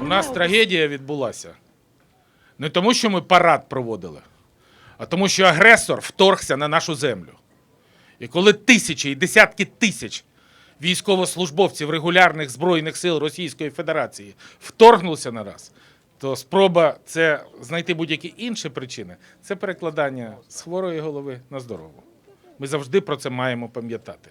У нас трагедія відбулася не тому, що ми парад проводили, а тому, що агресор вторгся на нашу землю. І коли тисячі і десятки тисяч військовослужбовців регулярних Збройних сил Російської Федерації вторгнулися на нас, то спроба це знайти будь-які інші причини це перекладання з хворої голови на здорову. Ми завжди про це маємо пам'ятати.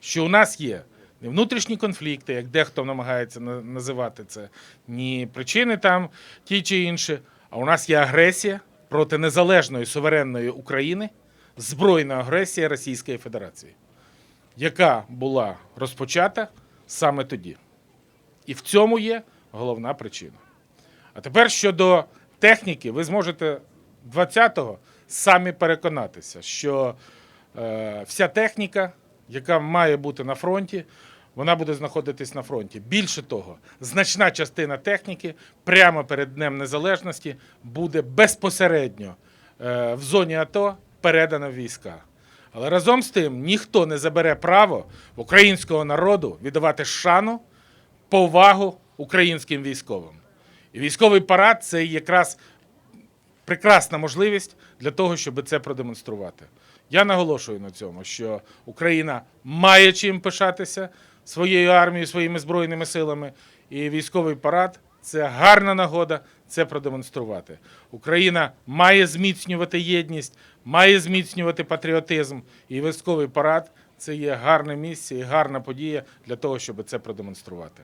Що у нас є не внутрішні конфлікти, як дехто намагається називати це, ні причини там ті чи інші, а у нас є агресія проти незалежної суверенної України, збройна агресія Російської Федерації, яка була розпочата саме тоді. І в цьому є головна причина. А тепер щодо техніки, ви зможете 20-го самі переконатися, що е, вся техніка, яка має бути на фронті, вона буде знаходитись на фронті. Більше того, значна частина техніки прямо перед Днем Незалежності буде безпосередньо е, в зоні АТО передана війська. Але разом з тим ніхто не забере право українського народу віддавати шану повагу українським військовим. І військовий парад це якраз прекрасна можливість для того, щоб це продемонструвати. Я наголошую на цьому, що Україна має чим пишатися своєю армією, своїми збройними силами, і військовий парад це гарна нагода це продемонструвати. Україна має зміцнювати єдність, має зміцнювати патріотизм, і військовий парад це є гарне місце і гарна подія для того, щоб це продемонструвати.